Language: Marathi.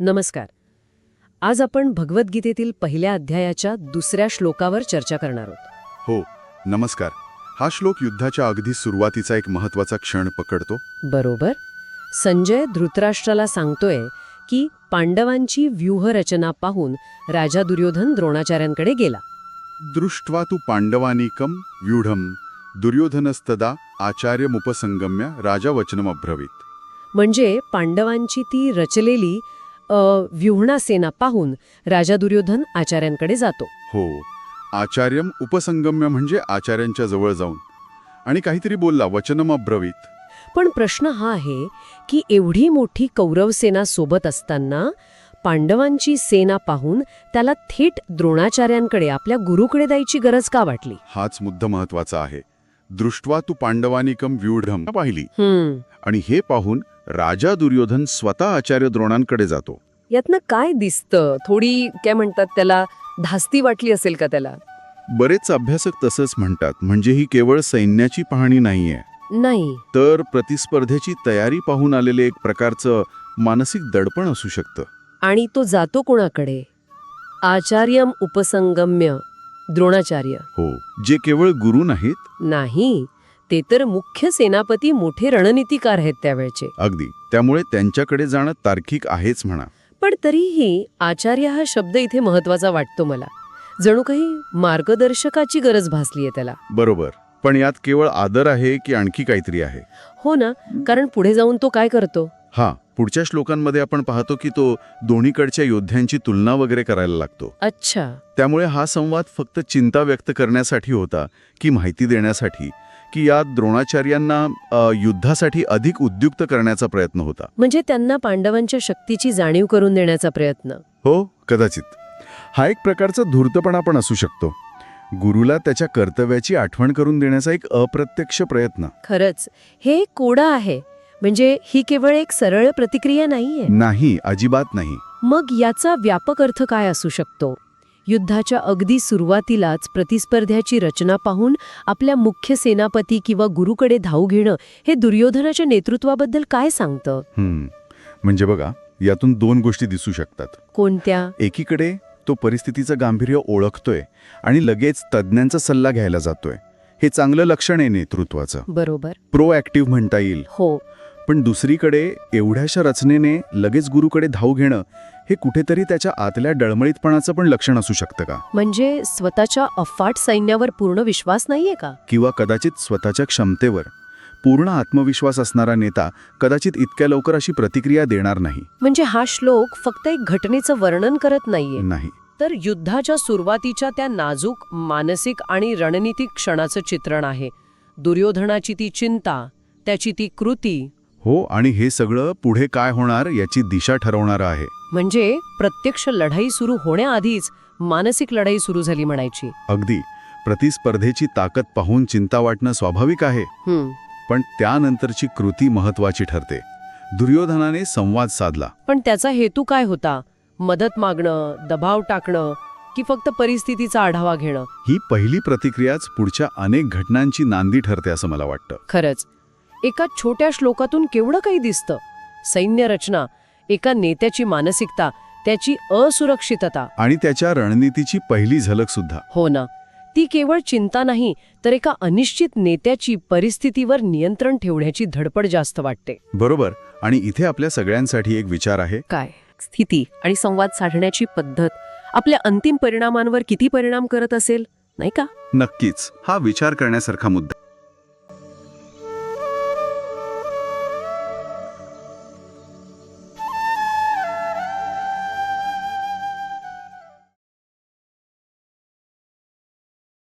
नमस्कार. आज आपण भगवद्गीतेतील पहिल्या अध्यायाच्या दुसऱ्या श्लोकावर चर्चा करणार आहोत. हो नमस्कार. हा श्लोक युद्धाच्या अगदी सुरुवातीचा एक महत्त्वाचा क्षण पकडतो. बरोबर. संजय धृतराष्ट्राला सांगतोय की पांडवांची व्यूहरचना पाहून राजा दुर्योधन द्रोणाचार्यांकडे गेला. दृष्ट्वा तू पांडवानिकम व्यूढम दुर्योधनस्तदा आचार्यमुपसंगम्य राजा वचनमब्रवीत म्हणजे पांडवांची ती रचलेली व्यूहणा सेना पाहून राजा दुर्योधन आचार्यांकडे जातो. हो आचार्यम उपसंगम्य म्हणजे आचार्यांच्या जवळ जाऊन. आणि काहीतरी बोलला वचनमब्रवीत पण प्रश्न हा आहे की एवढी मोठी कौरव सेना सोबत असताना पांडवांची सेना पाहून त्याला थेट द्रोणाचार्यांकडे आपल्या गुरुकडे द्यायची गरज का वाटली? हाच मुद्दा महत्त्वाचा आहे. दृष्ट्वा तू पांडवानिकम व्यूढम पाहिली. आणि हे पाहून राजा दुर्योधन स्वतः आचार्य द्रोणांकडे जातो. यातनं काय दिसतं? थोडी काय म्हणतात त्याला? धास्ती वाटली असेल का त्याला? बरेच अभ्यासक तसंच म्हणतात म्हणजे ही केवळ सैन्याची पाहणी नाहीये. नाही. तर प्रतिस्पर्धेची तयारी पाहून आलेले एक प्रकारचं मानसिक दडपण असू शकतं. आणि तो जातो कोणाकडे? आचार्यम उपसंगम्य द्रोणाचार्य. हो जे केवळ गुरु नाहीत? नाही. ते तर मुख्य सेनापती मोठे रणनीतिकार आहेत त्यावेळचे. अगदी. त्यामुळे त्यांच्याकडे जाणं तार्किक आहेच म्हणा. पण तरीही आचार्य हा शब्द इथे महत्त्वाचा वाटतो मला. जणू काही मार्गदर्शकाची गरज भासलीये त्याला. बरोबर. पण यात केवळ आदर आहे की आणखी काहीतरी आहे? हो ना. कारण पुढे जाऊन तो काय करतो? हा. पुढच्या श्लोकांमध्ये आपण पाहतो की तो दोन्हीकडच्या योद्ध्यांची तुलना वगैरे करायला लागतो. अच्छा. त्यामुळे हा संवाद फक्त चिंता व्यक्त करण्यासाठी होता की माहिती देण्यासाठी. की यात द्रोणाचार्यांना युद्धासाठी अधिक उद्युक्त करण्याचा प्रयत्न होता. म्हणजे त्यांना पांडवांच्या शक्तीची जाणीव करून देण्याचा प्रयत्न. हो कदाचित. हा एक प्रकारचा धूर्तपणा पण असू शकतो. गुरुला त्याच्या कर्तव्याची आठवण करून देण्याचा एक अप्रत्यक्ष प्रयत्न. खरंच. हे कोडा आहे. म्हणजे ही केवळ एक सरळ प्रतिक्रिया नाहीये. नाही अजिबात नाही. मग याचा व्यापक अर्थ काय असू शकतो? युद्धाच्या अगदी सुरुवातीलाच प्रतिस्पर्ध्याची रचना पाहून आपल्या मुख्य सेनापती किंवा गुरुकडे धाव घेणं हे दुर्योधनाच्या नेतृत्वाबद्दल काय सांगतं? हम्म. म्हणजे बघा यातून दोन गोष्टी दिसू शकतात. कोणत्या? एकीकडे तो परिस्थितीचं गांभीर्य ओळखतोय आणि लगेच तज्ज्ञांचा सल्ला घ्यायला जातोय. हे चांगलं लक्षण आहे नेतृत्वाचं. बरोबर. प्रो ॲक्टिव्ह म्हणता येईल. हो. पण दुसरीकडे एवढ्याशा रचनेने लगेच गुरुकडे धाव घेणं हे कुठेतरी त्याच्या आतल्या डळमळीतपणाचं पण लक्षण असू शकतं का? म्हणजे स्वतःच्या अफाट सैन्यावर पूर्ण विश्वास नाहीये का? किंवा कदाचित स्वतःच्या क्षमतेवर. पूर्ण आत्मविश्वास असणारा नेता कदाचित इतक्या लवकर अशी प्रतिक्रिया देणार नाही. म्हणजे हा श्लोक फक्त एक घटनेचं वर्णन करत नाहीये. नाही. तर युद्धाच्या सुरुवातीच्या त्या नाजूक मानसिक आणि रणनीतिक क्षणाचं चित्रण आहे. दुर्योधनाची ती चिंता त्याची ती कृती हो आणि हे सगळं पुढे काय होणार याची दिशा ठरवणारं आहे. म्हणजे प्रत्यक्ष लढाई सुरू होण्याआधीच मानसिक लढाई सुरू झाली म्हणायची. अगदी. प्रतिस्पर्धेची ताकद पाहून चिंता वाटणं स्वाभाविक आहे. पण त्यानंतरची कृती महत्वाची ठरते. दुर्योधनाने संवाद साधला. पण त्याचा हेतू काय होता? मदत मागणं दबाव टाकणं की फक्त परिस्थितीचा आढावा घेणं? ही पहिली प्रतिक्रियाच पुढच्या अनेक घटनांची नांदी ठरते असं मला वाटतं. खरंच. एका छोट्या श्लोकातून केवढं काही दिसतं? सैन्य रचना एका नेत्याची मानसिकता त्याची असुरक्षितता. आणि त्याच्या रणनीतीची पहिली झलक सुद्धा. हो ना. ती केवळ चिंता नाही तर एका अनिश्चित नेत्याची परिस्थितीवर नियंत्रण ठेवण्याची धडपड जास्त वाटते. बरोबर. आणि इथे आपल्या सगळ्यांसाठी एक विचार आहे. काय? स्थिती आणि संवाद साधण्याची पद्धत आपल्या अंतिम परिणामांवर किती परिणाम करत असेल? नाही का? नक्कीच. हा विचार करण्यासारखा मुद्दा